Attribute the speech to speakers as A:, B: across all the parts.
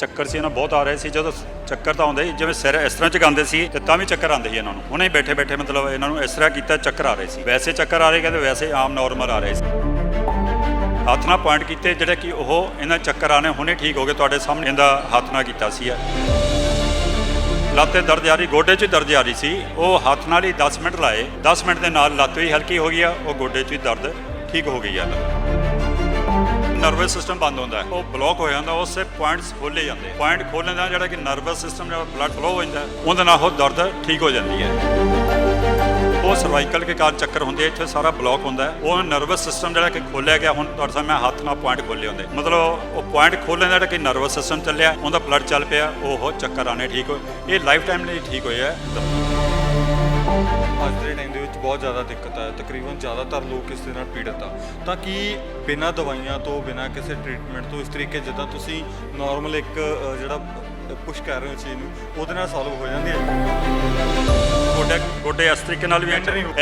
A: ਚੱਕਰ ਸੀ, ਇਹਨਾਂ ਬਹੁਤ ਆ ਰਹੇ ਸੀ, ਜਦੋਂ ਚੱਕਰ ਤਾਂ ਆਉਂਦੇ ਸੀ ਜਿਵੇਂ ਸਿਰ ਇਸ ਤਰ੍ਹਾਂ ਚਗਾਉਂਦੇ ਸੀ, ਤੇ ਤਾਂ ਵੀ ਚੱਕਰ ਆਉਂਦੇ ਸੀ ਇਹਨਾਂ ਨੂੰ। ਹੁਣੇ ਬੈਠੇ ਬੈਠੇ ਮਤਲਬ ਇਹਨਾਂ ਨੂੰ ਇਸ ਤਰ੍ਹਾਂ ਕੀਤਾ, ਚੱਕਰ ਆ ਰਹੇ ਸੀ। ਵੈਸੇ ਚੱਕਰ ਆ ਰਹੇ, ਕਹਿੰਦੇ ਵੈਸੇ ਆਮ ਨਾਰਮਲ ਆ ਰਹੇ ਸੀ। ਹੱਥ ਨਾਲ ਪੁਆਇੰਟ ਕੀਤੇ, ਜਿਹੜੇ ਕਿ ਉਹ ਇਹਨਾਂ ਚੱਕਰ ਆਨੇ ਹੁਣੇ ਠੀਕ ਹੋ ਗਏ, ਤੁਹਾਡੇ ਸਾਹਮਣੇ ਇਹਦਾ ਹੱਥ ਨਾਲ ਕੀਤਾ ਸੀ। ਲੱਤੇ ਦਰਦ ਆ ਰਹੀ, ਗੋਡੇ 'ਚ ਦਰਦ ਆ ਰਹੀ ਸੀ। ਉਹ ਹੱਥ ਨਾਲ ਹੀ 10 ਮਿੰਟ ਲਾਏ 10 ਮਿੰਟ ਦੇ ਨਾਲ ਲੱਤ ਵੀ ਹਲਕੀ ਹੋ ਗਈ ਆ, ਉਹ ਗੋਡੇ 'ਚ ਵੀ ਦਰਦ ਠੀਕ ਹੋ ਗਈ ਆ। ਨਰਵਸ ਸਿਸਟਮ ਬੰਦ ਹੁੰਦਾ ਹੈ। ਉਹ ਬਲੌਕ ਹੋ ਜਾਂਦਾ ਉਸੇ ਪੁਆਇੰਟਸ ਖੋਲੇ ਜਾਂਦੇ। ਪੁਆਇੰਟ ਖੋਲਣ ਦਾ ਜਿਹੜਾ ਕਿ ਨਰਵਸ ਸਿਸਟਮ ਜਿਹੜਾ ਬਲੱਡ ਫਲੋ ਹੋ ਜਾਂਦਾ, ਉਹਦੇ ਨਾਲ ਉਹ ਦਰਦ ਠੀਕ ਹੋ ਜਾਂਦੀ ਹੈ। ਉਹ ਸਰਵਾਈਕਲ ਕੇ ਕਾਰਨ ਚੱਕਰ ਹੁੰਦੇ ਇੱਥੇ ਸਾਰਾ ਬਲੌਕ ਹੁੰਦਾ ਉਹ ਨਰਵਸ ਸਿਸਟਮ ਜਿਹੜਾ ਕਿ ਖੋਲਿਆ ਗਿਆ, ਹੁਣ ਤੁਹਾਡੇ ਸਾਹਮਣੇ ਹੱਥ ਨਾਲ ਪੁਆਇੰਟ ਖੋਲੇ ਹੁੰਦੇ। ਮਤਲਬ ਉਹ ਪੁਆਇੰਟ ਖੋਲਣ ਦਾ ਜਿਹੜਾ ਕਿ ਨਰਵਸ ਸਿਸਟਮ ਚੱਲਿਆ, ਉਹਦਾ ਬਲੱਡ ਚੱਲ ਪਿਆ, ਉਹ ਚੱਕਰ ਆਨੇ ਠੀਕ ਹੋਏ ਇਹ ਲਾਈਫ ਟਾਈਮ ਲਈ ਠੀਕ ਹੋਇਆ।
B: ਅੱਜ ਦੇ ਟਾਈਮ ਦੇ ਵਿੱਚ ਬਹੁਤ ਜ਼ਿਆਦਾ ਦਿੱਕਤ ਹੈ ਤਕਰੀਬਨ ਜ਼ਿਆਦਾਤਰ ਲੋਕ ਇਸ ਦੇ ਨਾਲ ਪੀੜਤ ਆ। ਤਾਂ ਕਿ ਬਿਨਾਂ ਦਵਾਈਆਂ ਤੋਂ ਬਿਨਾਂ ਕਿਸੇ ਟ੍ਰੀਟਮੈਂਟ ਤੋਂ ਇਸ ਤਰੀਕੇ ਜਿੱਦਾਂ ਤੁਸੀਂ ਨਾਰਮਲ ਇੱਕ ਜਿਹੜਾ ਪੁਸ਼ ਕਰ ਰਹੇ ਹੋ ਚੀਜ਼ ਨੂੰ ਉਹਦੇ ਨਾਲ ਸੋਲਵ ਹੋ ਜਾਂਦੀ ਹੈ?
A: ਗੋਡੇ ਗੋਡੇ ਇਸ ਤਰੀਕੇ ਨਾਲ ਵੀ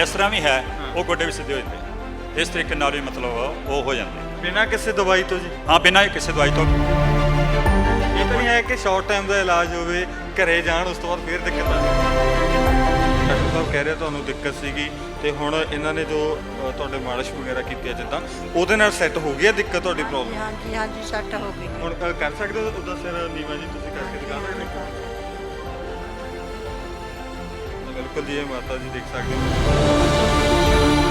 A: ਇਸ ਤਰ੍ਹਾਂ ਵੀ ਹੈ ਉਹ ਗੋਡੇ ਵੀ ਸਿੱਧੇ ਹੋ ਜਾਂਦੇ ਇਸ ਤਰੀਕੇ ਨਾਲ ਵੀ ਮਤਲਬ ਉਹ ਹੋ ਜਾਂਦੇ
B: ਬਿਨਾਂ ਕਿਸੇ ਦਵਾਈ ਤੋਂ ਜੀ?
A: ਹਾਂ ਬਿਨਾਂ ਕਿਸੇ ਦਵਾਈ ਤੋਂ।
B: ਇਹ ਤਾਂ ਨਹੀਂ ਹੈ ਕਿ ਸ਼ਾਰਟ ਟਾਈਮ ਦਾ ਇਲਾਜ ਹੋਵੇ ਘਰੇ ਜਾਣ ਉਸ ਤੋਂ ਬਾਅਦ ਫੇਰ ਦਿੱਕਤ ਆ ਡਾਕਟਰ ਸਾਹਿਬ ਕਹਿ ਰਹੇ ਤੁਹਾਨੂੰ ਦਿੱਕਤ ਸੀਗੀ ਤੇ ਹੁਣ ਇਹਨਾਂ ਨੇ ਜੋ ਅ, ਤੁਹਾਡੇ ਮਾਲਿਸ਼ ਵਗੈਰਾ ਕੀਤੀ ਹੈ ਜਿੱਦਾਂ ਉਹਦੇ ਨਾਲ ਸੈੱਟ ਹੋ ਗਈ ਹੈ ਦਿੱਕਤ ਤੁਹਾਡੀ ਪ੍ਰੋਬਲਮ
C: ਹਾਂਜੀ ਹਾਂਜੀ ਸੱਟ ਹੋ ਗਈ
B: ਹੁਣ ਅ, ਕਰ ਸਕਦੇ ਹੋ ਉਹਦਾ ਸਿਰ ਨੀਵਾ ਜੀ ਤੁਸੀਂ ਕਰਕੇ ਦਿਖਾ ਸਕਦੇ ਹੋ? ਬਿਲਕੁਲ ਜੀ ਇਹ ਮਾਤਾ ਜੀ ਦੇਖ ਸਕਦੇ ਹੋ।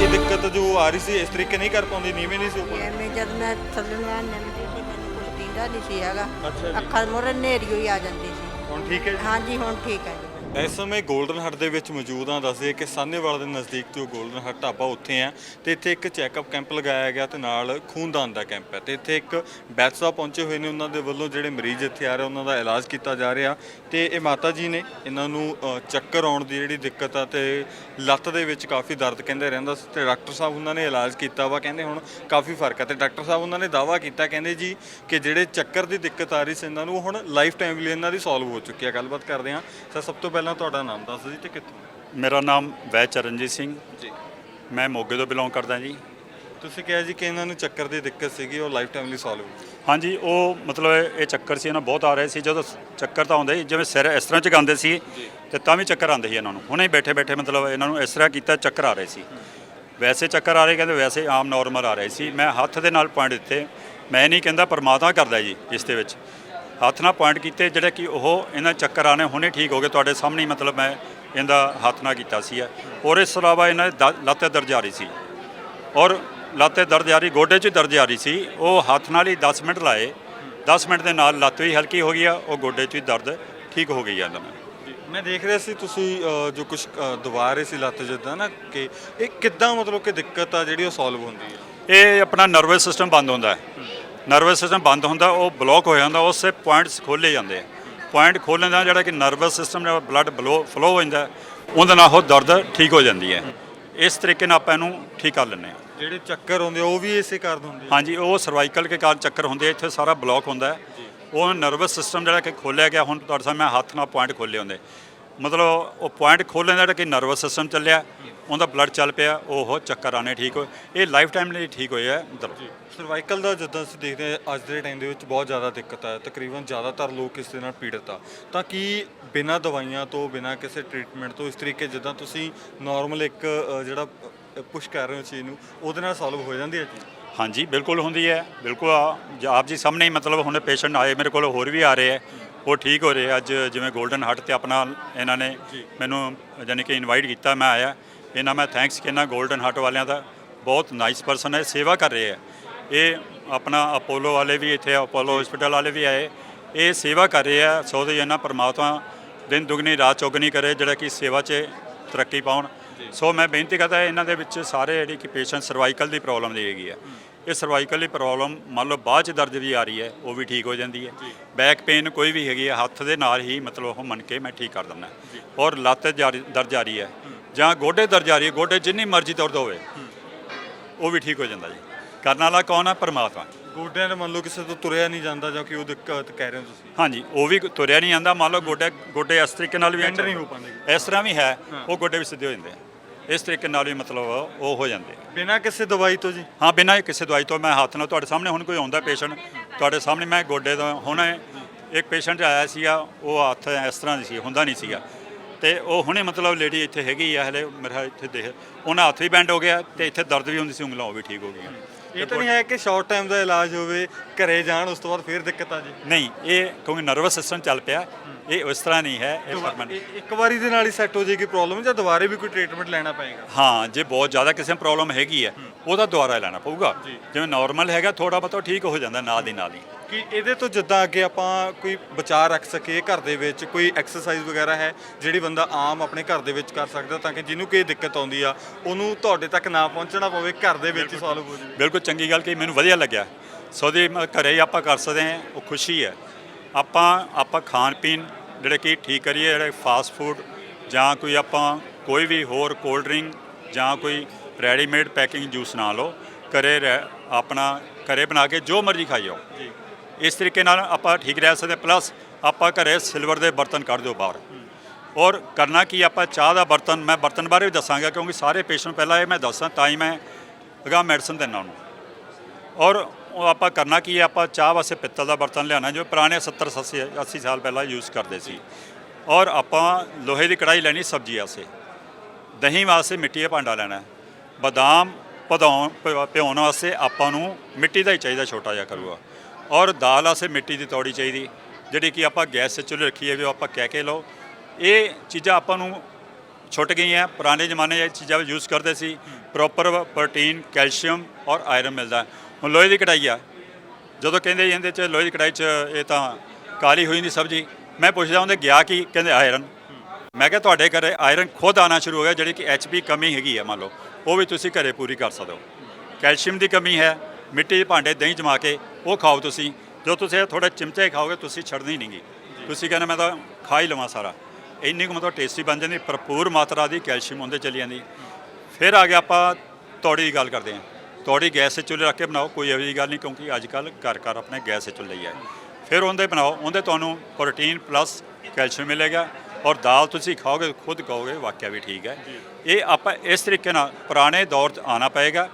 B: ਇਹ ਦਿੱਕਤ ਜੋ ਆ ਰਹੀ ਸੀ ਇਸ ਤਰੀਕੇ ਨਹੀਂ ਕਰ ਪਾਉਂਦੀ ਨੀਵੇਂ ਨਹੀਂ ਸੀ ਉੱਪਰ
C: ਐਵੇਂ ਜਦ ਮੈਂ ਥੱਲੇ ਨੂੰ ਸੀ ਮੈਨੂੰ ਕੁਝ ਦਿੰਦਾ ਨਹੀਂ ਸੀ ਹੈਗਾ।
B: ਅੱਛਾ ਜੀ।
C: ਅੱਖਾਂ ਮੋਰੇ ਨੇਰੀ ਹੋਈ ਆ ਜਾਂਦੀ ਸੀ।
B: ਹੁਣ ਠੀਕ ਹੈ ਜੀ?
C: ਹਾਂਜੀ ਹੁਣ ਠੀਕ ਹੈ ਜੀ।
B: ਇਸ ਸਮੇਂ 골ਡਨ ਹੱਟ ਦੇ ਵਿੱਚ ਮੌਜੂਦ ਹਾਂ ਦੱਸਦੇ ਕਿ ਸਾਨੇਵਾਲ ਦੇ ਨਜ਼ਦੀਕ ਜੋ 골ਡਨ ਹੱਟ ਢਾਬਾ ਉੱਥੇ ਆ ਤੇ ਇੱਥੇ ਇੱਕ ਚੈੱਕਅਪ ਕੈਂਪ ਲਗਾਇਆ ਗਿਆ ਤੇ ਨਾਲ ਖੂਨਦਾਨ ਦਾ ਕੈਂਪ ਹੈ ਤੇ ਇੱਥੇ ਇੱਕ ਬੈਦ ਸਾਹਿਬ ਪਹੁੰਚੇ ਹੋਏ ਨੇ ਉਹਨਾਂ ਦੇ ਵੱਲੋਂ ਜਿਹੜੇ ਮਰੀਜ਼ ਇੱਥੇ ਆ ਰਹੇ, ਉਹਨਾਂ ਦਾ ਇਲਾਜ ਕੀਤਾ ਜਾ ਰਿਹਾ ਤੇ ਇਹ ਮਾਤਾ ਜੀ ਨੇ ਇਹਨਾਂ ਨੂੰ ਚੱਕਰ ਆਉਣ ਦੀ ਜਿਹੜੀ ਦਿੱਕਤ ਆ ਤੇ ਲੱਤ ਦੇ ਵਿੱਚ ਕਾਫੀ ਦਰਦ ਕਹਿੰਦੇ ਰਹਿੰਦਾ ਸੀ ਤੇ ਡਾਕਟਰ ਸਾਹਿਬ ਉਹਨਾਂ ਨੇ ਇਲਾਜ ਕੀਤਾ ਵਾ, ਕਹਿੰਦੇ ਹੁਣ ਕਾਫੀ ਫ਼ਰਕ ਹੈ ਤੇ ਡਾਕਟਰ ਸਾਹਿਬ ਉਹਨਾਂ ਨੇ ਦਾਵਾ ਕੀਤਾ, ਕਹਿੰਦੇ ਜੀ ਕਿ ਜਿਹੜੇ ਚੱਕਰ ਦੀ ਦਿੱਕਤ ਆ ਰਹੀ ਸੀ ਇਹਨਾਂ ਨੂੰ ਹੁਣ ਲਾਈਫ ਟਾਈਮ ਲਈ ਇਹਨਾਂ ਦੀ ਸੋਲਵ ਹੋ ਚੁੱਕੀ ਆ ਗੱਲਬਾਤ ਕਰਦੇ ਹਾਂ। ਸਰ, ਸਭ ਤੋਂ ਪਹਿਲਾਂ ਤੁਹਾਡਾ ਨਾਮ ਦੱਸ ਦਿਓ ਤੇ ਕਿੱਥੋਂ?
A: ਮੇਰਾ ਨਾਮ ਵੈ ਚਰਨਜੀਤ ਸਿੰਘ।
B: ਜੀ।
A: ਮੈਂ ਮੋਗੇ ਤੋਂ ਬਿਲੋਂਗ ਕਰਦਾ ਜੀ।
B: ਤੁਸੀਂ ਕਿਹਾ ਜੀ ਕਿ ਇਹਨਾਂ ਨੂੰ ਚੱਕਰ ਦੀ ਦਿੱਕਤ ਸੀਗੀ ਉਹ ਲਾਈਫ ਟਾਈਮ ਲਈ ਸੋਲਵ ਹੋ
A: ਹਾਂਜੀ ਉਹ ਮਤਲਬ ਇਹ ਚੱਕਰ ਸੀ ਇਹਨਾਂ ਬਹੁਤ ਆ ਰਹੇ ਸੀ। ਜਦੋਂ ਚੱਕਰ ਤਾਂ ਆਉਂਦੇ ਸੀ ਜਿਵੇਂ ਸਿਰ ਇਸ ਤਰ੍ਹਾਂ ਚਗਾਉਂਦੇ ਸੀ ਤੇ ਤਾਂ ਵੀ ਚੱਕਰ ਆਉਂਦੇ ਸੀ ਇਹਨਾਂ ਨੂੰ। ਹੁਣੇ ਬੈਠੇ ਬੈਠੇ ਮਤਲਬ ਇਹਨਾਂ ਨੂੰ ਇਸ ਤਰ੍ਹਾਂ ਕੀਤਾ ਚੱਕਰ ਆ ਰਹੇ ਸੀ। ਵੈਸੇ ਚੱਕਰ ਆ ਰਹੇ ਕਹਿੰਦੇ ਵੈਸੇ ਆਮ ਨਾਰਮਲ ਆ ਰਹੇ ਸੀ। ਮੈਂ ਹੱਥ ਦੇ ਨਾਲ ਪੁਆਇੰਟ ਦਿੱਤੇ। ਮੈਂ ਨਹੀਂ ਕਹਿੰਦਾ ਪਰਮਾਤਮਾ ਕਰਦਾ ਜੀ ਇਸ ਦੇ ਵਿੱਚ। ਹੱਥ ਨਾਲ ਪੁਆਇੰਟ ਕੀਤੇ ਜਿਹੜੇ ਕਿ ਉਹ ਇਹਨਾਂ ਚੱਕਰ ਆਨੇ ਹੁਣੇ ਠੀਕ ਹੋ ਗਏ। ਤੁਹਾਡੇ ਸਾਹਮਣੇ ਮਤਲਬ ਮੈਂ ਇਹਦਾ ਹੱਥ ਨਾਲ ਕੀਤਾ ਸੀ ਔਰ ਇਸ ਤੋਂ ਇਲਾਵਾ ਇਹਨਾਂ ਦੇ ਲੱਤ ਦਰਦ ਆ ਰਹੀ ਸੀ। ਔਰ ਲੱਤ ਦਰਦ ਆ ਰਹੀ ਗੋਡੇ 'ਚ ਦਰਦ ਆ ਰਹੀ ਸੀ। ਉਹ ਹੱਥ ਨਾਲ ਹੀ 10 ਮਿੰਟ ਲਾਏ। 10 ਮਿੰਟ ਦੇ ਨਾਲ ਲੱਤ ਵੀ ਹਲਕੀ ਹੋ ਗਈ ਆ ਉਹ ਗੋਡੇ 'ਚ ਵੀ ਦਰਦ ਠੀਕ ਹੋ ਗਈ ਆ ਇਹਨਾਂ
B: ਮੈਂ ਦੇਖ ਰਿਹਾ ਸੀ ਤੁਸੀਂ ਜੋ ਕੁਝ ਦਵਾ ਰਹੇ ਸੀ ਲੱਤ ਜਿੱਦਾਂ ਨਾ ਕਿ ਇਹ ਕਿੱਦਾਂ ਮਤਲਬ ਕਿ ਦਿੱਕਤ ਆ ਜਿਹੜੀ ਉਹ ਸੋਲਵ ਹੁੰਦੀ ਹੈ
A: ਇਹ ਆਪਣਾ ਨਰਵਸ ਸਿਸਟਮ ਬੰਦ ਹੁੰਦਾ ਹੈ। ਨਰਵਸ ਸਿਸਟਮ ਬੰਦ ਹੁੰਦਾ ਉਹ ਬਲੌਕ ਹੋ ਜਾਂਦਾ ਉਸੇ ਪੁਆਇੰਟਸ ਖੋਲੇ ਜਾਂਦੇ ਆ। ਪੁਆਇੰਟ ਖੋਲਣ ਦਾ ਜਿਹੜਾ ਕਿ ਨਰਵਸ ਸਿਸਟਮ ਜਿਹੜਾ ਬਲੱਡ ਫਲੋ ਹੋ ਜਾਂਦਾ ਉਹਦੇ ਨਾਲ ਉਹ ਦਰਦ ਠੀਕ ਹੋ ਜਾਂਦੀ ਹੈ। ਇਸ ਤਰੀਕੇ ਨਾਲ ਆਪਾਂ ਇਹਨੂੰ ਠੀਕ ਕਰ ਲੈਂਦੇ ਹਾਂ।
B: ਜਿਹੜੇ ਚੱਕਰ ਹੁੰਦੇ ਉਹ ਵੀ ਇਸੇ ਕਾਰਨ ਹੁੰਦੇ
A: ਹਾਂਜੀ ਉਹ ਸਰਵਾਈਕਲ ਕੇ ਕਾਰਨ ਚੱਕਰ ਹੁੰਦੇ ਇੱਥੇ ਸਾਰਾ ਬਲੌਕ ਹੁੰਦਾ ਉਹ ਨਰਵਸ ਸਿਸਟਮ ਜਿਹੜਾ ਕਿ ਖੋਲਿਆ ਗਿਆ ਹੁਣ ਤੁਹਾਡੇ ਸਾਹਮਣੇ ਹੱਥ ਨਾਲ ਪੁਆਇੰਟ ਖੋਲੇ ਹੁੰਦੇ। ਮਤਲਬ ਉਹ ਪੁਆਇੰਟ ਖੋਲਣ ਦਾ ਕਿ ਨਰਵਸ ਸਿਸਟਮ ਚੱਲਿਆ ਉਹਦਾ ਬਲੱਡ ਚੱਲ ਪਿਆ ਉਹ ਚੱਕਰ ਆਨੇ ਠੀਕ ਹੋਏ। ਇਹ ਲਾਈਫ ਟਾਈਮ ਲਈ ਠੀਕ ਹੋਏ ਆ ਮਤਲਬ।
B: ਸਰਵਾਈਕਲ ਦਾ ਜਿੱਦਾਂ ਅਸੀਂ ਦੇਖਦੇ ਅੱਜ ਦੇ ਟਾਈਮ ਦੇ ਵਿੱਚ ਬਹੁਤ ਜ਼ਿਆਦਾ ਦਿੱਕਤ ਹੈ ਤਕਰੀਬਨ ਜ਼ਿਆਦਾਤਰ ਲੋਕ ਇਸ ਦੇ ਨਾਲ ਪੀੜਤ ਆ। ਤਾਂ ਕਿ ਬਿਨਾਂ ਦਵਾਈਆਂ ਤੋਂ ਬਿਨਾਂ ਕਿਸੇ ਟ੍ਰੀਟਮੈਂਟ ਤੋਂ ਇਸ ਤਰੀਕੇ ਜਿੱਦਾਂ ਤੁਸੀਂ ਨਾਰਮਲ ਇੱਕ ਜਿਹੜਾ ਪੁਸ਼ ਕਰ ਰਹੇ ਹੋ ਚੀਜ਼ ਨੂੰ ਉਹਦੇ ਨਾਲ ਸੋਲਵ ਹੋ ਜਾਂਦੀ ਹੈ ਜੀ?
A: ਹਾਂਜੀ ਬਿਲਕੁਲ ਹੁੰਦੀ ਹੈ ਬਿਲਕੁਲ ਆ- ਜ- ਆਪ ਜੀ ਸਾਹਮਣੇ ਹੀ ਮਤਲਬ ਹੁਣ ਪੇਸ਼ੈਂਟ ਆਏ ਮੇਰੇ ਕੋਲ ਹੋਰ ਵੀ ਆ ਰਹੇ ਹੈ। ਉਹ ਠੀਕ ਹੋ ਰਹੇ। ਅੱਜ ਜਿਵੇਂ 골ਡਨ ਹੱਟ ਤੇ ਆਪਣਾ ਇਹਨਾਂ ਨੇ ਮੈਨੂੰ ਯਾਨੀ ਕਿ ਇਨਵਾਈਟ ਕੀਤਾ ਮੈਂ ਆਇਆ। ਇਹਨਾਂ ਮੈਂ ਥੈਂਕਸ ਕਹਿੰਦਾ 골ਡਨ ਹੱਟ ਵਾਲਿਆਂ ਦਾ ਬਹੁਤ ਨਾਈਸ ਪਰਸਨ ਹੈ ਸੇਵਾ ਕਰ ਰਹੇ ਹੈ। ਇਹ ਆਪਣਾ ਅਪੋਲੋ ਵਾਲੇ ਵੀ ਇੱਥੇ ਅਪੋਲੋ ਹਸਪੀਟਲ ਵਾਲੇ ਵੀ ਆਏ। ਇਹ ਸੇਵਾ ਕਰ ਰਹੇ ਆ ਸੋ ਦੇ ਇਹਨਾਂ ਪਰਮਾਤਮਾ ਦਿਨ ਦੁਗਣੀ ਰਾਤ ਚੌਗਣੀ ਕਰੇ ਜਿਹੜਾ ਕਿ ਸੇਵਾ 'ਚ ਤਰੱਕੀ ਪਾਉਣ। ਸੋ ਮੈਂ ਬੇਨਤੀ ਕਰਦਾ ਇਹਨਾਂ ਦੇ ਵਿੱਚ ਸਾਰੇ ਜਿਹੜੀ ਕਿ ਪੇਸ਼ੈਂਟ ਸਰਵਾਈਕਲ ਦੀ ਪ੍ਰੋਬਲਮ ਦੀ ਹੈਗੀ ਆ। ਇਹ ਸਰਵਾਈਕਲ ਦੀ ਪ੍ਰੋਬਲਮ ਮੰਨ ਲਓ ਬਾਅਦ ਚ ਦਰਦ ਵੀ ਆ ਰਹੀ ਹੈ ਉਹ ਵੀ ਠੀਕ ਹੋ ਜਾਂਦੀ ਹੈ। ਬੈਕ ਪੇਨ ਕੋਈ ਵੀ ਹੈਗੀ ਹੈ ਹੱਥ ਦੇ ਨਾਲ ਹੀ ਮਤਲਬ ਉਹ ਮੰਨ ਕੇ ਮੈਂ ਠੀਕ ਕਰ ਦਿੰਦਾ। ਔਰ ਲੱਤ ਦਰਦ ਜਾਰੀ ਹੈ ਜਾਂ ਗੋਡੇ ਦਰਦ ਜਾਰੀ ਹੈ ਗੋਡੇ ਜਿੰਨੀ ਮਰਜ਼ੀ ਦਰਦ ਹੋਵੇ ਉਹ ਵੀ ਠੀਕ ਹੋ ਜਾਂਦਾ ਜੀ। ਕਰਨ ਵਾਲਾ ਕੌਣ ਹੈ? ਪਰਮਾਤਮਾ।
B: ਗੋਡਿਆਂ ਦੇ ਮੰਨ ਲਓ ਕਿਸੇ ਤੋਂ ਤੁਰਿਆ ਨਹੀਂ ਜਾਂਦਾ ਜਾਂ ਕਿ ਉਹ ਦਿੱਕਤ ਕਹਿ ਰਹੇ ਹੋ ਤੁਸੀਂ।
A: ਹਾਂਜੀ ਉਹ ਵੀ ਤੁਰਿਆ ਨਹੀਂ ਜਾਂਦਾ ਮੰਨ ਲਓ ਗੋਡੇ ਗੋਡੇ ਇਸ ਤਰੀਕੇ ਨਾਲ ਵੀ
B: Bend ਨਹੀਂ ਹੋ ਪਾਉਂਦੇ।
A: ਇਸ ਤਰ੍ਹਾਂ ਵੀ ਹੈ। ਉਹ ਗੋਡੇ ਵੀ ਸਿੱਧੇ ਹੋ ਜਾਂਦੇ ਆ। ਇਸ ਤਰੀਕੇ ਨਾਲ ਵੀ ਮਤਲਬ ਉਹ ਹੋ ਜਾਂਦੇ।
B: ਬਿਨਾਂ ਕਿਸੇ ਦਵਾਈ ਤੋਂ ਜੀ?
A: ਹਾਂ ਬਿਨਾਂ ਕਿਸੇ ਦਵਾਈ ਤੋਂ ਮੈਂ ਹੱਥ ਨਾਲ ਤੁਹਾਡੇ ਸਾਹਮਣੇ ਹੁਣ ਕੋਈ ਆਉਂਦਾ ਪੇਸ਼ੈਂਟ ਤੁਹਾਡੇ ਸਾਹਮਣੇ ਮੈਂ ਗੋਡੇ ਤੋਂ ਹੁਣ ਇੱਕ ਪੇਸ਼ੈਂਟ ਆਇਆ ਸੀਗਾ ਉਹ ਹੱਥ ਇਸ ਤਰ੍ਹਾਂ ਦੀ ਸੀ ਹੁੰਦਾ ਨਹੀਂ ਸੀਗਾ। ਤੇ ਉਹ ਹੁਣੇ ਮਤਲਬ ਲੇਡੀ ਇੱਥੇ ਹੈਗੀ ਆ ਹਲੇ ਮੇਰਾ ਇੱਥੇ ਦੇਖ ਉਹਨਾਂ ਹੱਥ ਵੀ ਬੈਂਡ ਹੋ ਗਿਆ ਤੇ ਇੱਥੇ ਦਰਦ ਵੀ ਹੁੰਦੀ ਸੀ ਉਂਗਲਾਂ ਉਹ ਵੀ ਠੀਕ ਹੋ ਗਈਆਂ।
B: ਇਹ ਤਾਂ ਨਹੀਂ ਹੈ ਕਿ ਸ਼ਾਰਟ ਟਾਈਮ ਦਾ ਇਲਾਜ ਹੋਵੇ ਘਰੇ ਜਾਣ ਉਸ ਤੋਂ ਬਾਅਦ ਫੇਰ ਦਿੱਕਤ ਆ ਜੀ।
A: ਨਹੀਂ ਇਹ ਕਿਉਂਕਿ ਨਰਵਸ ਸਿਸਟਮ ਚੱਲ ਪਿਆ। ਇਹ ਉਸ ਤਰ੍ਹਾਂ ਨਹੀਂ ਹੈ ਇਹ
B: ਇਹ ਇੱਕ ਵਾਰੀ ਦੇ ਨਾਲ ਹੀ ਸੈੱਟ ਹੋ ਜਾਏਗੀ ਪ੍ਰੋਬਲਮ ਜਾਂ ਦੁਬਾਰੇ ਵੀ ਕੋਈ ਟ੍ਰੀਟਮੈਂਟ ਲੈਣਾ ਪਏਗਾ?
A: ਹਾਂ ਜੇ ਬਹੁਤ ਜ਼ਿਆਦਾ ਕਿਸੇ ਨੂੰ ਪ੍ਰੋਬਲਮ ਹੈਗੀ ਹੈ ਉਹਦਾ ਦੁਆਰਾ ਲੈਣਾ ਪਊਗਾ। ਜਿਵੇਂ ਨਾਰਮਲ ਹੈਗਾ ਥੋੜਾ ਬਹੁਤਾ ਠੀਕ ਹੋ ਜਾਂਦਾ ਨਾਲ ਦੀ ਨਾਲ ਹੀ।
B: ਕਿ ਇਹਦੇ ਤੋਂ ਜਿੱਦਾਂ ਅੱਗੇ ਆਪਾਂ ਕੋਈ ਬਚਾਅ ਰੱਖ ਸਕੀਏ ਘਰ ਦੇ ਵਿੱਚ ਕੋਈ ਐਕਸਰਸਾਈਜ਼ ਵਗੈਰਾ ਹੈ ਜਿਹੜੀ ਬੰਦਾ ਆਮ ਆਪਣੇ ਘਰ ਦੇ ਵਿੱਚ ਕਰ ਸਕਦਾ ਤਾਂ ਕਿ ਜਿਹਨੂੰ ਕੋਈ ਦਿੱਕਤ ਆਉਂਦੀ ਆ ਉਹਨੂੰ ਤੁਹਾਡੇ ਤੱਕ ਨਾ ਪਹੁੰਚਣਾ ਪਵੇ ਘਰ ਦੇ ਵਿੱਚ ਸੋਲਵ ਹੋ ਜਾਵੇ।
A: ਬਿਲਕੁਲ ਚੰਗੀ ਗੱਲ ਕਿ ਮੈਨੂੰ ਵਧੀਆ ਲੱਗਿਆ। ਸੋ ਦੀ ਘਰੇ ਹੀ ਆਪਾਂ ਕਰ ਸਕਦੇ ਹਾਂ ਉਹ ਖੁਸ਼ੀ ਹੈ। ਆਪਾਂ ਆਪਾਂ ਖਾਣ ਪੀਣ ਜਿਹੜੇ ਕਿ ਠੀਕ ਕਰੀਏ ਜਿਹੜੇ ਫਾਸਟ ਫੂਡ ਜਾਂ ਕੋਈ ਆਪਾਂ ਕੋਈ ਵੀ ਹੋਰ ਕੋਲਡ ਡਰਿੰਕ ਜਾਂ ਕੋਈ ਰੈਡੀਮੇਡ ਪੈਕਿੰਗ ਜੂਸ ਨਾ ਲਓ ਘਰੇ ਆਪਣਾ ਘਰੇ ਬਣਾ ਕੇ ਜੋ ਮਰਜ਼ੀ ਖਾਈ ਜਾਓ
B: ਜੀ।
A: ਇਸ ਤਰੀਕੇ ਨਾਲ ਆਪਾਂ ਠੀਕ ਰਹਿ ਸਕਦੇ ਪਲੱਸ ਆਪਾਂ ਘਰੇ ਸਿਲਵਰ ਦੇ ਬਰਤਨ ਕੱਢ ਦਿਓ ਬਾਹਰ। ਔਰ ਕਰਨਾ ਕੀ ਆਪਾਂ ਚਾਹ ਦਾ ਬਰਤਨ, ਮੈਂ ਬਰਤਨ ਬਾਰੇ ਵੀ ਦੱਸਾਂਗਾ, ਕਿਉਂਕਿ ਸਾਰੇ ਪੇਸ਼ੈਂਟ ਪਹਿਲਾਂ ਇਹ ਮੈਂ ਦੱਸਾਂ, ਤਾਂ ਹੀ ਮੈਂ ਅਗਾਂਹ ਮੈਡੀਸਨ ਦਿੰਦਾ ਉਹਨੂੰ। ਔਰ ਉਹ ਆਪਾਂ ਕਰਨਾ ਕੀ ਹੈ ਆਪਾਂ ਚਾਹ ਵਾਸਤੇ ਪਿੱਤਲ ਦਾ ਬਰਤਨ ਲਿਆਉਣਾ, ਜੋ ਪੁਰਾਣੇ 70 80 80 ਸਾਲ ਪਹਿਲਾਂ ਯੂਜ਼ ਕਰਦੇ ਸੀ। ਔਰ ਆਪਾਂ ਲੋਹੇ ਦੀ ਕੜਾਈ ਲੈਣੀ ਸਬਜ਼ੀ ਵਾਸਤੇ। ਦਹੀਂ ਵਾਸਤੇ ਮਿੱਟੀ ਦਾ ਭਾਂਡਾ ਲੈਣਾ, ਬਦਾਮ ਭਦਾਉਣ ਭ- ਵਾਸਤੇ ਆਪਾਂ ਨੂੰ ਮਿੱਟੀ ਦਾ ਹੀ ਚਾਹੀਦਾ ਛੋਟਾ ਜਿਹਾ ਕਰੂਗਾ ਔਰ ਦਾਲ ਵਾਸਤੇ ਮਿੱਟੀ ਦੀ ਤੌੜੀ ਚਾਹੀਦੀ, ਜਿਹੜੀ ਕਿ ਆਪਾਂ ਗੈਸ 'ਤੇ ਚੁੱਲ੍ਹੇ ਰੱਖੀਏ ਵੀ ਉਹ ਆਪਾਂ ਕਹਿ ਕੇ ਲਓ। ਇਹ ਚੀਜ਼ਾਂ ਆਪਾਂ ਨੂੰ ਛੁੱਟ ਗਈਆਂ, ਪੁਰਾਣੇ ਜ਼ਮਾਨੇ 'ਚ ਇਹ ਚੀਜ਼ਾਂ ਯੂਜ਼ ਕਰਦੇ ਸੀ। ਪ੍ਰੋਪਰ ਪ੍ਰੋਟੀਨ, ਕੈਲਸ਼ੀਅਮ ਔਰ ਆਇਰਨ ਮਿਲਦਾ। ਹੁਣ ਲੋਹੇ ਦੀ ਕੜਾਈ ਆ। ਜਦੋਂ ਕਹਿੰਦੇ ਇਹਦੇ 'ਚ ਲੋਹੇ ਦੀ ਕੜਾਈ 'ਚ ਇਹ ਤਾਂ ਕਾਲੀ ਹੋਈ ਨਹੀਂ ਸਬਜ਼ੀ। ਮੈਂ ਪੁੱਛਦਾ ਉਹਦੇ ਗਿਆ ਕਿ? ਕਹਿੰਦੇ ਆਇਰਨ। ਮੈਂ ਕਿਹਾ ਤੁਹਾਡੇ ਘਰੇ ਆਇਰਨ ਖੁਦ ਆਣਾ ਸ਼ੁਰੂ ਹੋ ਗਿਆ, ਜਿਹੜੀ ਕਿ ਐਚਪੀ ਕਮੀ ਹੈਗੀ ਹੈ ਮੰਨ ਲਓ। ਉਹ ਵੀ ਤੁਸੀਂ ਘਰੇ ਪੂਰੀ ਕਰ ਸਕਦੇ ਹੋ। ਕੈਲਸ਼ੀਅਮ ਦੀ ਕਮੀ ਹੈ, ਮਿੱਟੀ ਦੇ ਭਾਂਡੇ ਦਹੀਂ ਜਮਾ ਕੇ ਉਹ ਖਾਓ ਤੁਸੀਂ। ਜੋ ਤੁਸੀਂ ਥੋੜੇ ਚਮਚੇ ਖਾਓਗੇ, ਤੁਸੀਂ ਛੱਡਣੀ ਨਹੀਂਗੀ ਤੁਸੀਂ ਕਹਿੰਦੇ ਮੈਂ ਤਾਂ ਖਾ ਹੀ ਲਵਾਂ ਸਾਰਾ। ਇੰਨੀ ਕੁ ਮਤਲਬ ਟੇਸਟੀ ਬਣ ਜਾਂਦੀ, ਭਰਪੂਰ ਮਾਤਰਾ ਦੀ ਕੈਲਸ਼ੀਅਮ ਉਹਦੇ ਚਲੀ ਜਾਂਦੀ। ਫਿਰ ਆ ਗਿਆ ਆਪਾਂ ਤੌੜੀ ਦੀ ਗੱਲ ਕਰਦੇ ਹਾਂ। ਤੌੜੀ ਗੈਸ 'ਤੇ ਚੁੱਲ੍ਹੇ ਰੱਖ ਕੇ ਬਣਾਓ, ਕੋਈ ਇਹੋ ਜਿਹੀ ਗੱਲ ਨਹੀਂ, ਕਿਉਂਕਿ ਅੱਜ ਕੱਲ ਘਰ ਘਰ ਆਪਣੇ ਗੈਸ 'ਤੇ ਚੁੱਲ੍ਹੇ ਹੀ ਹੈ ਫਿਰ ਉਹਦੇ ਬਣਾਓ, ਉਹਦੇ ਤੁਹਾਨੂੰ ਪ੍ਰੋਟੀਨ ਪਲੱਸ ਕੈਲਸ਼ੀਅਮ ਮਿਲੇਗਾ ਔਰ ਦਾਲ ਤੁਸੀਂ ਖਾਓਗੇ, ਖੁਦ ਕਹੋਗੇ ਵਾਕਿਆ ਵੀ ਠੀਕ ਹੈ। ਇਹ ਆਪਾਂ ਇਸ ਤਰੀਕੇ ਨਾਲ ਪੁਰਾਣੇ ਦੌਰ 'ਚ ਆਣਾ ਪਏਗਾ।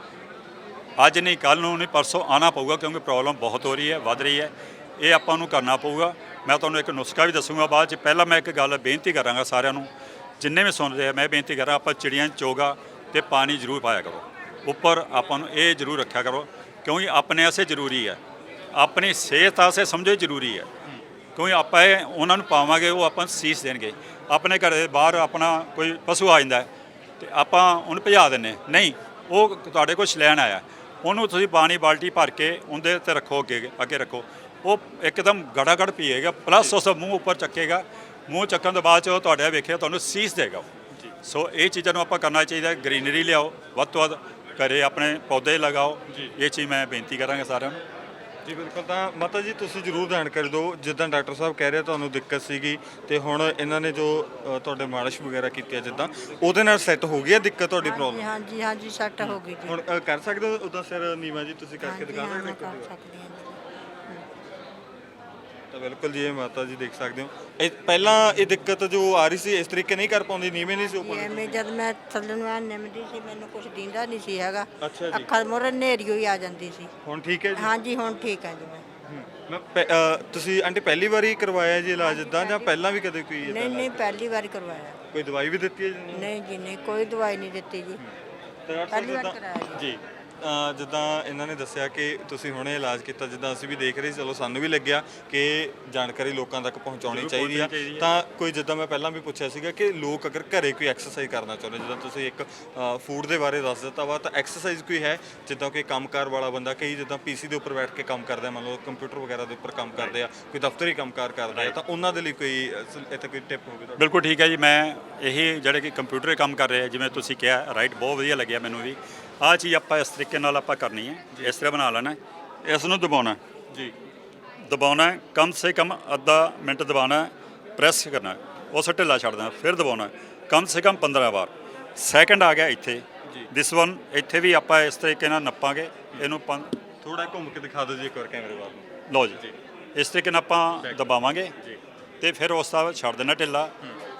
A: ਅੱਜ ਨਹੀਂ ਕੱਲ ਨੂੰ ਨਹੀਂ ਪਰਸੋਂ ਆਣਾ ਪਊਗਾ ਕਿਉਂਕਿ ਪ੍ਰੋਬਲਮ ਬਹੁਤ ਹੋ ਰਹੀ ਹੈ ਵੱਧ ਰਹੀ ਹੈ। ਇਹ ਆਪਾਂ ਨੂੰ ਕਰਨਾ ਪਊਗਾ। ਮੈਂ ਤੁਹਾਨੂੰ ਇੱਕ ਨੁਸਖਾ ਵੀ ਦੱਸੂਗਾ ਬਾਅਦ ਚ। ਪਹਿਲਾਂ ਮੈਂ ਇੱਕ ਗੱਲ ਬੇਨਤੀ ਕਰਾਂਗਾ ਸਾਰਿਆਂ ਨੂੰ। ਜਿੰਨੇ ਵੀ ਸੁਣ ਰਹੇ ਆ ਮੈਂ ਬੇਨਤੀ ਕਰਾਂ ਆਪਾਂ ਚਿੜੀਆਂ 'ਚ ਚੋਗਾ ਤੇ ਪਾਣੀ ਜ਼ਰੂਰ ਪਾਇਆ ਕਰੋ। ਉੱਪਰ ਆਪਾਂ ਨੂੰ ਇਹ ਜ਼ਰੂਰ ਰੱਖਿਆ ਕਰੋ ਕਿਉਂਕਿ ਆਪਣੇ ਆਸੇ ਜ਼ਰੂਰੀ ਹੈ। ਆਪਣੀ ਸਿਹਤ ਵਾਸਤੇ ਸਮਝੋ ਜ਼ਰੂਰੀ ਹੈ। ਕਿਉਂਕਿ ਆਪਾਂ ਇਹ ਉਹਨਾਂ ਨੂੰ ਪਾਵਾਂਗੇ ਉਹ ਆਪਾਂ ਸੀਸ ਦੇਣਗੇ। ਆਪਣੇ ਘਰ ਦੇ ਬਾਹਰ ਆਪਣਾ ਕੋਈ ਪਸ਼ੂ ਆ ਜਾਂਦਾ ਹੈ, ਤੇ ਆਪਾਂ ਉਹਨੂੰ ਭਜਾ ਦਿੰਨੇ ਨਹੀਂ ਉਹ ਤੁਹਾਡੇ ਕੋਲ ਲੈਣ ਆਇਆ। ਉਹਨੂੰ ਤੁਸੀਂ ਪਾਣੀ ਬਾਲਟੀ ਭਰ ਕੇ ਉਹਦੇ ਤੇ ਰੱਖੋ ਅੱਗੇ ਅੱਗੇ ਰੱਖੋ। ਉਹ ਇੱਕਦਮ ਗੜਾ ਗੜ ਪੀਏਗਾ ਪਲੱਸ ਉਸ ਮੂੰਹ ਉੱਪਰ ਚੱਕੇਗਾ। ਮੂੰਹ ਚੱਕਣ ਤੋਂ ਬਾਅਦ ਚ ਉਹ ਤੁਹਾਡੇ ਵੇਖਿਆ ਤੁਹਾਨੂੰ ਸੀਸ ਦੇਗਾ। ਸੋ ਇਹ ਚੀਜ਼ਾਂ ਨੂੰ ਆਪਾਂ ਕਰਨਾ ਚਾਹੀਦਾ ਗ੍ਰੀਨਰੀ ਲਿਆਓ ਵੱਧ ਤੋਂ ਵੱਧ ਘਰੇ ਆਪਣੇ ਪੌਦੇ ਲਗਾਓ। ਇਹ ਚੀਜ਼ ਮੈਂ ਬੇਨਤੀ ਕਰਾਂਗਾ ਸਾਰਿਆਂ ਨੂੰ।
B: ਜੀ ਬਿਲਕੁਲ ਤਾਂ ਮਾਤਾ ਜੀ ਤੁਸੀਂ ਜਰੂਰ ਜਾਣਕਾਰੀ ਦਿਓ ਜਿੱਦਾਂ ਡਾਕਟਰ ਸਾਹਿਬ ਕਹਿ ਰਹੇ ਤੁਹਾਨੂੰ ਦਿੱਕਤ ਸੀਗੀ ਤੇ ਹੁਣ ਇਹਨਾਂ ਨੇ ਜੋ ਅ, ਤੁਹਾਡੇ ਮਾਲਿਸ਼ ਵਗੈਰਾ ਕੀਤੀ ਹੈ ਜਿੱਦਾਂ ਉਹਦੇ ਨਾਲ ਸੈੱਟ ਹੋ ਗਈ ਹੈ ਦਿੱਕਤ ਤੁਹਾਡੀ
C: ਹਾਂਜੀ
B: ਪ੍ਰੋਬਲਮ
C: ਹਾਂਜੀ ਹਾਂਜੀ ਸੱਟ ਹੋ ਗਈ ਜੀ
B: ਹੁਣ ਅ, ਕਰ ਸਕਦੇ ਹੋ ਉਦਾਂ ਸਿਰ ਨੀਵਾ ਜੀ ਤੁਸੀਂ ਕਰਕੇ
C: ਹਾਂਜੀ
B: ਦਿਖਾ
C: ਹਾਂ
B: ਸਕਦੇ
C: ਮੈਂ
B: ਹੋ
C: ਕਰ? ਸਕਦੀ ਹਾਂ ਜੀ।
B: ਤਾਂ ਬਿਲਕੁਲ ਜੀ ਇਹ ਮਾਤਾ ਜੀ ਦੇਖ ਸਕਦੇ ਹੋ। ਇਹ ਪਹਿਲਾਂ ਇਹ ਦਿੱਕਤ ਜੋ ਆ ਰਹੀ ਸੀ ਇਸ ਤਰੀਕੇ ਨਹੀਂ ਕਰ ਪਾਉਂਦੀ ਨੀਵੇਂ ਨਹੀਂ ਸੀ
C: ਜੀ,
B: ਉੱਪਰ
C: ਐਵੇਂ ਜਦ ਮੈਂ ਥੱਲੇ ਨੂੰ ਐਂ ਨਿਮਦੀ ਸੀ ਮੈਨੂੰ ਕੁਝ ਦਿੰਦਾ ਨਹੀਂ ਸੀ ਹੈਗਾ।
B: ਅੱਛਾ ਜੀ।
C: ਅੱਖਾਂ ਮੋਰੇ ਨੇਰੀ ਹੋਈ ਆ ਜਾਂਦੀ ਸੀ।
B: ਹੁਣ ਠੀਕ ਹੈ ਜੀ?
C: ਹਾਂਜੀ ਹੁਣ ਠੀਕ ਹੈ ਜੀ ਮੈਂ।
B: ਮੈਂ ਪਹਿ- ਅ, ਤੁਸੀਂ ਆਂਟੀ ਪਹਿਲੀ ਵਾਰੀ ਕਰਵਾਇਆ ਜੀ ਇਲਾਜ ਇਦਾਂ ਜਾਂ ਪਹਿਲਾਂ ਵੀ ਕਦੇ ਕੋਈ
C: ਨਹੀਂ ਨਹੀਂ? ਪਹਿਲੀ ਵਾਰ ਕਰਵਾਇਆ।
B: ਕੋਈ ਦਵਾਈ ਵੀ ਦਿੱਤੀ ਹੈ ਜੀ
C: ਨਹੀਂ ਜੀ ਨਹੀਂ ਕੋਈ ਦਵਾਈ ਨਹੀਂ ਦਿੱਤੀ ਜੀ।
B: ਤਾਂ ਡਾਕਟਰ ਸਾਹਿਬ
C: ਪਹਿਲੀ ਵਾਰ
B: ਜਿੱਦਾਂ-
C: ਕਰਾਇਆ ਜੀ।
B: ਜਿੱਦਾਂ ਇਹਨਾਂ ਨੇ ਦੱਸਿਆ ਕਿ ਤੁਸੀਂ ਹੁਣੇ ਇਲਾਜ ਕੀਤਾ ਜਿੱਦਾਂ ਅਸੀਂ ਵੀ ਦੇਖ ਰਹੇ ਸੀ ਚਲੋ ਸਾਨੂੰ ਵੀ ਲੱਗਿਆ ਕਿ ਜਾਣਕਾਰੀ ਲੋਕਾਂ ਤੱਕ ਪਹੁੰਚਾਉਣੀ ਚਾਹੀਦੀ ਆ।
A: ਹੈ।
B: ਤਾਂ ਕੋਈ ਜਿੱਦਾਂ ਮੈਂ ਪਹਿਲਾਂ ਵੀ ਪੁੱਛਿਆ ਸੀਗਾ ਕਿ ਲੋਕ ਅਗਰ ਘਰੇ ਕੋਈ ਐਕਸਰਸਾਈਜ਼ ਕਰਨਾ ਚਾਹੁੰਦੇ ਜਿੱਦਾਂ ਤੁਸੀਂ ਇੱਕ ਫੂਡ ਦੇ ਬਾਰੇ ਦੱਸ ਦਿੱਤਾ ਵਾ ਤਾਂ ਐਕਸਰਸਾਈਜ਼ ਕੋਈ ਹੈ? ਜਿੱਦਾਂ ਕੋਈ ਕੰਮਕਾਰ ਵਾਲਾ ਬੰਦਾ ਕਈ ਜਿੱਦਾਂ ਪੀਸੀ ਦੇ ਉੱਪਰ ਬੈਠ ਕੇ ਕੰਮ ਕਰਦੇ ਮੰਨ ਲਓ ਕੰਪਿਊਟਰ ਵਗੈਰਾ ਦੇ ਉੱਪਰ ਕੰਮ ਕਰਦੇ ਆ ਕੋਈ ਦਫ਼ਤਰੀ ਕੰਮਕਾਰ ਕਰਦੇ ਆ ਤਾਂ ਉਹਨਾਂ ਦੇ ਲਈ ਕੋਈ ਇੱਥੇ ਕੋਈ ਟਿਪ ਹੋਵੇ ਤੁਹਾਡੀ?
A: ਬਿਲਕੁਲ ਠੀਕ ਹੈ ਜੀ ਮੈਂ ਇਹ ਜਿਹੜੇ ਕਿ ਕੰਪਿਊਟਰ 'ਤੇ ਕੰਮ ਕਰ ਰਹੇ ਆ ਜਿਵੇਂ ਤੁਸੀਂ ਕਿਹਾ ਰਾਈਟ ਬਹੁਤ ਵਧੀਆ ਲੱਗਿਆ ਮੈਨੂੰ ਵੀ। ਆਹ ਚੀਜ਼ ਆਪਾਂ ਇਸ ਤਰੀਕੇ ਨਾਲ ਆਪਾਂ ਕਰਨੀ ਹੈ। ਇਸ ਤਰ੍ਹਾਂ ਬਣਾ ਲੈਣਾ ਹੈ। ਇਸ ਨੂੰ ਦਬਾਉਣਾ ਹੈ।
B: ਜੀ।
A: ਦਬਾਉਣਾ ਹੈ, ਕਮ ਸੇ ਕਮ ਅੱਧਾ ਮਿੰਟ ਦਬਾਉਣਾ ਪ੍ਰੈਸ ਕਰਨਾ ਹੈ। ਉਸ ਢਿੱਲਾ ਛੱਡ ਦੇਣਾ ਫਿਰ ਦਬਾਉਣਾ ਹੈ, ਕਮ ਸੇ ਕਮ 15 ਵਾਰ। ਸੈਕਿੰਡ ਆ ਗਿਆ ਇੱਥੇ।
B: ਜੀ।
A: ਦਿਸ ਵਨ ਇੱਥੇ ਵੀ ਆਪਾਂ ਇਸ ਤਰੀਕੇ ਨਾਲ ਨੱਪਾਂਗੇ। ਇਹਨੂੰ ਪੰ-
B: ਥੋੜਾ ਘੁੰਮ ਕੇ ਦਿਖਾ ਦਿਓ ਜੀ ਇੱਕ ਵਾਰ ਕੈਮਰੇ ਵੱਲ। ਨੂੰ
A: ਲਓ ਜੀ। ਇਸ ਤਰੀਕੇ ਨਾਲ ਆਪਾਂ ਦਬਾਵਾਂਗੇ।
B: ਜੀ।
A: ਤੇ ਫਿਰ ਉਸ ਦਾ ਛੱਡ ਦੇਣਾ ਢਿੱਲਾ।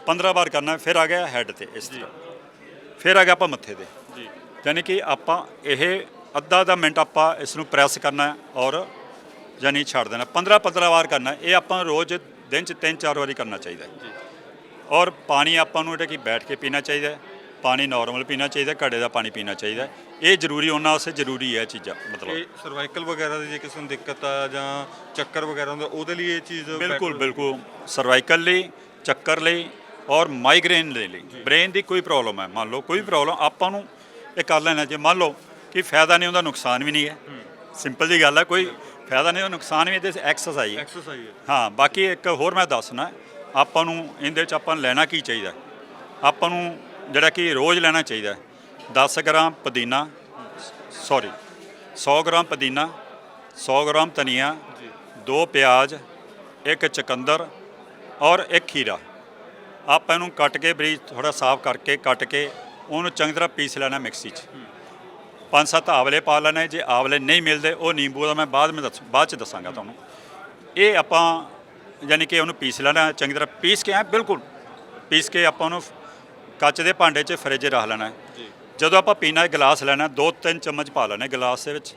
A: 15 ਵਾਰ ਕਰਨਾ ਫਿਰ ਆ ਗਿਆ ਹੈੱਡ ਤੇ ਇਸ ਤਰ੍ਹਾਂ। ਫਿਰ ਆ ਗਿਆ ਆਪਾਂ ਮੱਥੇ ਤੇ। ਯਾਨੀ ਕਿ ਆਪਾਂ ਇਹ ਅੱਧਾ ਦਾ ਮਿੰਟ ਆਪਾਂ ਇਸ ਨੂੰ ਪ੍ਰੈਸ ਕਰਨਾ ਔਰ ਯਾਨੀ ਛੱਡ ਦੇਣਾ 15 15 ਵਾਰ ਕਰਨਾ ਇਹ ਆਪਾਂ ਰੋਜ਼ ਦਿਨ ਚ ਤਿੰਨ ਚਾਰ ਵਾਰੀ ਕਰਨਾ ਚਾਹੀਦਾ ਹੈ। ਔਰ ਪਾਣੀ ਆਪਾਂ ਨੂੰ ਜਿਹੜਾ ਕਿ ਬੈਠ ਕੇ ਪੀਣਾ ਚਾਹੀਦਾ ਹੈ ਪਾਣੀ ਨਾਰਮਲ ਪੀਣਾ ਚਾਹੀਦਾ ਘੜੇ ਦਾ ਪਾਣੀ ਪੀਣਾ ਚਾਹੀਦਾ। ਇਹ ਜ਼ਰੂਰੀ ਉਹਨਾਂ ਵਾਸਤੇ ਜ਼ਰੂਰੀ ਹੈ ਚੀਜ਼ਾਂ ਮਤਲਬ।
B: ਇਹ ਸਰਵਾਈਕਲ ਵਗੈਰਾ ਦੀ ਜੇ ਕਿਸੇ ਨੂੰ ਦਿੱਕਤ ਆ ਜਾਂ ਚੱਕਰ ਵਗੈਰਾ ਹੁੰਦਾ ਉਹਦੇ ਲਈ ਇਹ ਚੀਜ਼
A: ਬਿਲਕੁਲ ਬਿਲਕੁਲ। ਸਰਵਾਈਕਲ ਲਈ ਚੱਕਰ ਲਈ ਔਰ ਮਾਈਗ੍ਰੇਨ ਦੇ ਲਈ। ਬ੍ਰੇਨ ਦੀ ਕੋਈ ਪ੍ਰੋਬਲਮ ਹੈ। ਮੰਨ ਲਓ ਕੋਈ ਪ੍ਰੋਬਲਮ ਆਪਾਂ ਨੂੰ ਇਹ ਕਰ ਲੈਣਾ। ਜੇ ਮੰਨ ਲਓ ਕਿ ਫਾਇਦਾ ਨਹੀਂ ਹੁੰਦਾ ਨੁਕਸਾਨ ਵੀ ਨਹੀਂ ਹੈ। ਸਿੰਪਲ ਜੀ ਗੱਲ ਹੈ ਕੋਈ ਫਾਇਦਾ ਨਹੀਂ ਹੁੰਦਾ ਨੁਕਸਾਨ ਵੀ ਇਹਦੇ ਐਕਸਰਸਾਈਜ਼ ਹੈ।
B: ਐਕਸਰਸਾਈਜ਼ ਹੈ।
A: ਹਾਂ ਬਾਕੀ ਇੱਕ ਹੋਰ ਮੈਂ ਦੱਸਣਾ ਆਪਾਂ ਨੂੰ ਇਹਦੇ ਚ ਆਪਾਂ ਨੂੰ ਲੈਣਾ ਕੀ ਚਾਹੀਦਾ? ਆਪਾਂ ਨੂੰ ਜਿਹੜਾ ਕਿ ਰੋਜ਼ ਲੈਣਾ ਚਾਹੀਦਾ 10 ਗ੍ਰਾਮ ਪੁਦੀਨਾ ਸੌਰੀ 100 ਗ੍ਰਾਮ ਪੁਦੀਨਾ 100 ਗ੍ਰਾਮ ਧਨੀਆ ਦੋ ਪਿਆਜ਼ ਇੱਕ ਚਕੰਦਰ ਔਰ ਇੱਕ ਖੀਰਾ। ਆਪਾਂ ਇਹਨੂੰ ਕੱਟ ਕੇ ਬਰੀਕ ਥੋੜਾ ਸਾਫ਼ ਕਰਕੇ ਕੱਟ ਕੇ ਉਹਨੂੰ ਚੰਗੀ ਤਰ੍ਹਾਂ ਪੀਸ ਲੈਣਾ ਮਿਕਸੀ 'ਚ। ਪੰਜ ਸੱਤ ਆਵਲੇ ਪਾ ਲੈਣੇ ਜੇ ਆਵਲੇ ਨਹੀਂ ਮਿਲਦੇ ਉਹ ਨਿੰਬੂ ਦਾ ਮੈਂ ਬਾਅਦ ਵਿੱਚ ਦੱਸ ਬਾਅਦ ਚ ਦੱਸਾਂਗਾ ਤੁਹਾਨੂੰ। ਇਹ ਆਪਾਂ ਯਾਨੀ ਕਿ ਉਹਨੂੰ ਪੀਸ ਲੈਣਾ ਚੰਗੀ ਤਰ੍ਹਾਂ ਪੀਸ ਕੇ ਐ ਬਿਲਕੁਲ ਪੀਸ ਕੇ ਆਪਾਂ ਉਹਨੂੰ ਕੱਚ ਦੇ ਭਾਂਡੇ 'ਚ ਫਰਿੱਜ 'ਚ ਰੱਖ ਲੈਣਾ। ਜਦੋਂ ਆਪਾਂ ਪੀਣਾ ਹੈ ਗਲਾਸ ਲੈਣਾ ਦੋ ਤਿੰਨ ਚਮਚ ਪਾ ਲੈਣੇ ਗਲਾਸ ਦੇ ਵਿੱਚ।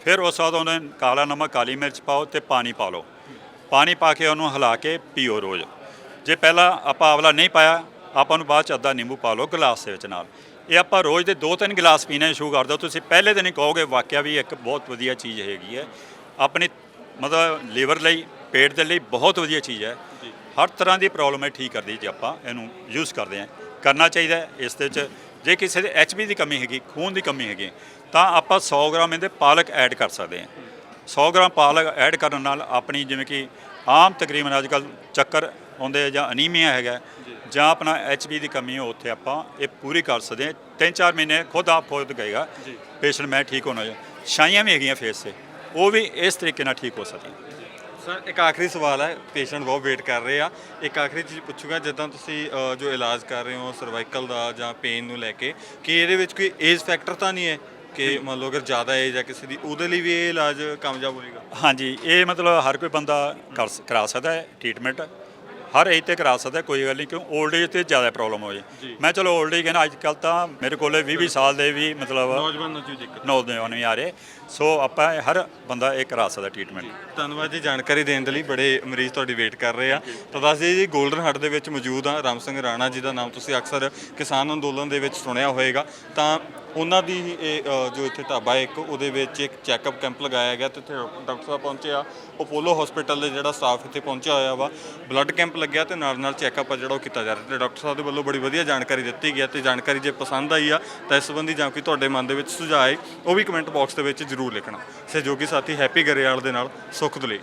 A: ਫਿਰ ਉਸ ਤੋਂ ਉਹਨੇ ਕਾਲਾ ਨਮਕ ਕਾਲੀ ਮਿਰਚ ਪਾਓ ਤੇ ਪਾਣੀ ਪਾ ਲਓ। ਪਾਣੀ ਪਾ ਕੇ ਉਹਨੂੰ ਹਿਲਾ ਕੇ ਪੀਓ ਰੋਜ਼। ਜੇ ਪਹਿਲਾਂ ਆਪਾਂ ਆਵਲਾ ਨਹੀਂ ਪਾਇਆ ਆਪਾਂ ਨੂੰ ਬਾਅਦ ਚ ਅੱਧਾ ਨਿੰਬੂ ਪਾ ਲਓ ਗਲਾਸ ਦੇ ਵਿੱਚ ਨਾਲ। ਇਹ ਆਪਾਂ ਰੋਜ਼ ਦੇ ਦੋ ਤਿੰਨ ਗਲਾਸ ਪੀਣੇ ਸ਼ੁਰੂ ਕਰ ਦਿਓ। ਤੁਸੀਂ ਪਹਿਲੇ ਦਿਨ ਹੀ ਕਹੋਗੇ ਵਾਕਿਆ ਵੀ ਇੱਕ ਬਹੁਤ ਵਧੀਆ ਚੀਜ਼ ਹੈਗੀ ਹੈ। ਆਪਣੀ ਮਤਲਬ ਲੀਵਰ ਲਈ ਪੇਟ ਦੇ ਲਈ ਬਹੁਤ ਵਧੀਆ ਚੀਜ਼ ਹੈ। ਹਰ ਤਰ੍ਹਾਂ ਦੀ ਪ੍ਰੋਬਲਮ ਹੈ ਠੀਕ ਕਰਦੀ ਜੇ ਆਪਾਂ ਇਹਨੂੰ ਯੂਜ਼ ਕਰਦੇ ਹਾਂ। ਕਰਨਾ ਚਾਹੀਦਾ ਇਸ ਦੇ ਵਿੱਚ ਜੇ ਕਿਸੇ ਦੇ ਐਚਬੀ ਦੀ ਕਮੀ ਹੈਗੀ ਖੂਨ ਦੀ ਕਮੀ ਹੈਗੀ ਤਾਂ ਆਪਾਂ 100 ਗ੍ਰਾਮ ਇਹਦੇ ਪਾਲਕ ਐਡ ਕਰ ਸਕਦੇ ਹਾਂ। 100 ਗ੍ਰਾਮ ਪਾਲਕ ਐਡ ਕਰਨ ਨਾਲ ਆਪਣੀ ਜਿਵੇਂ ਕਿ ਆਮ ਤਕਰੀਬਨ ਅੱਜ ਕੱਲ ਚੱਕਰ ਆਉਂਦੇ ਜਾਂ ਅਨੀਮੀਆ ਹੈਗਾ ਜਾਂ ਆਪਣਾ ਐਚਬੀ ਦੀ ਕਮੀ ਹੋ ਉੱਥੇ ਆਪਾਂ ਇਹ ਪੂਰੀ ਕਰ ਸਕਦੇ ਹਾਂ। ਤਿੰਨ ਚਾਰ ਮਹੀਨੇ ਖੁਦ ਆਪ ਖੁਦ ਗਏਗਾ। ਪੇਸ਼ੈਂਟ ਮੈਂ ਠੀਕ ਹੋਣਾ ਛਾਈਆਂ ਵੀ ਹੈਗੀਆਂ ਫੇਸ ਤੇ। ਉਹ ਵੀ ਇਸ ਤਰੀਕੇ ਨਾਲ ਠੀਕ ਹੋ ਸਕਦੀਆਂ
B: ਸਰ ਇੱਕ ਆਖਰੀ ਸਵਾਲ ਹੈ। ਪੇਸ਼ੈਂਟ ਬਹੁਤ ਵੇਟ ਕਰ ਰਹੇ ਆ। ਇੱਕ ਆਖਰੀ ਚੀਜ਼ ਪੁੱਛੂਗਾ ਜਦੋਂ ਤੁਸੀਂ ਅ, ਜੋ ਇਲਾਜ ਕਰ ਰਹੇ ਹੋ ਸਰਵਾਈਕਲ ਦਾ ਜਾਂ ਪੇਨ ਨੂੰ ਲੈ ਕੇ ਕਿ ਇਹਦੇ ਵਿੱਚ ਕੋਈ ਏਜ ਫੈਕਟਰ ਤਾਂ ਨਹੀਂ ਹੈ? ਕਿ ਮੰਨ ਲਓ ਅਗਰ ਜ਼ਿਆਦਾ ਏਜ ਹੈ ਕਿਸੇ ਦੀ ਉਹਦੇ ਲਈ ਵੀ ਇਹ ਇਲਾਜ ਕਾਮਯਾਬ ਹੋਏਗਾ?
A: ਹਾਂਜੀ ਇਹ ਮਤਲਬ ਹਰ ਕੋਈ ਬੰਦਾ ਕਰ ਸ- ਕਰਾ ਸਕਦਾ ਹੈ। ਟ੍ਰੀਟਮੈਂਟ ਹਰ ਏਜ ਤੇ ਕਰਾ ਸਕਦਾ ਕੋਈ ਗੱਲ ਨਹੀਂ ਕਿਉਂ? 올ਡ ਏਜ ਤੇ ਜ਼ਿਆਦਾ ਪ੍ਰੋਬਲਮ ਹੋ ਜੇ। ਮੈਂ ਚਲੋ 올ਡ ਏਜ ਕਹਿੰਦਾ ਅੱਜ ਕੱਲ ਤਾਂ ਮੇਰੇ ਕੋਲੇ 20 20 ਸਾਲ ਦੇ ਵੀ ਮਤਲਬ
B: ਨੌਜਵਾਨ ਨੂੰ ਚੀਜ਼ ਦਿੱਕਤ।
A: ਨੌਜਵਾਨ ਵੀ ਆ ਰਹੇ। ਸੋ ਆਪਾਂ ਹਰ ਬੰਦਾ ਇਹ ਕਰਾ ਸਕਦਾ ਟ੍ਰੀਟਮੈਂਟ
B: ਧੰਨਵਾਦ ਜੀ ਜਾਣਕਾਰੀ ਦੇਣ ਦੇ ਲਈ ਬੜੇ ਮਰੀਜ਼ ਤੁਹਾਡੀ ਵੇਟ ਕਰ ਰਹੇ ਆ। ਤਾਂ ਦੱਸ ਦਈਏ ਜੀ 골ਡਨ ਹੱਟ ਦੇ ਵਿੱਚ ਮੌਜੂਦ ਆ ਰਾਮ ਸਿੰਘ ਰਾਣਾ ਜੀ ਦਾ ਨਾਮ ਤੁਸੀਂ ਅਕਸਰ ਕਿਸਾਨ ਅੰਦੋਲਨ ਦੇ ਵਿੱਚ ਸੁਣਿਆ ਹੋਵੇਗਾ। ਤਾਂ ਉਹਨਾਂ ਦੀ ਹੀ ਇਹ ਅ, ਜੋ ਇੱਥੇ ਢਾਬਾ ਹੈ ਇੱਕ ਉਹਦੇ ਵਿੱਚ ਇੱਕ ਚੈੱਕਅਪ ਕੈਂਪ ਲਗਾਇਆ ਗਿਆ ਤੇ ਇੱਥੇ ਡਾਕਟਰ ਸਾਹਿਬ ਪਹੁੰਚੇ ਆ। ਅਪੋਲੋ ਹਸਪੀਟਲ ਦੇ ਜਿਹੜਾ ਸਟਾਫ ਇੱਥੇ ਪਹੁੰਚਿਆ ਹੋਇਆ ਵਾ ਬਲੱਡ ਕੈਂਪ ਲੱਗਿਆ ਤੇ ਨਾਲ ਨਾਲ ਚੈੱਕਅਪ ਆ ਜਿਹੜਾ ਉਹ ਕੀਤਾ ਜਾ ਰਿਹਾ। ਤੇ ਡਾਕਟਰ ਸਾਹਿਬ ਦੇ ਵੱਲੋਂ ਬੜੀ ਵਧੀਆ ਜਾਣਕਾਰੀ ਦਿੱਤੀ ਗਈ ਹੈ ਤੇ ਜਾਣਕਾਰੀ ਜੇ ਪਸੰਦ ਆਈ ਆ ਤਾਂ ਇਸ ਸੰਬੰਧੀ ਜਾਂ ਕੋਈ ਤੁਹਾਡੇ ਮਨ ਦੇ ਵਿੱਚ ਸੁਝਾਅ ਹੈ ਉਹ ਵੀ ਕਮੈਂਟ ਬਾਕਸ ਦੇ ਵਿੱਚ ਜ਼ਰੂਰ ਜ਼ਰੂਰ ਲਿਖਣਾ। ਸਹਿਯੋਗੀ ਸਾਥੀ ਹੈਪੀ ਗਰੇਵਾਲ ਦੇ ਨਾਲ ਸੁਖ ਦੁਲੇ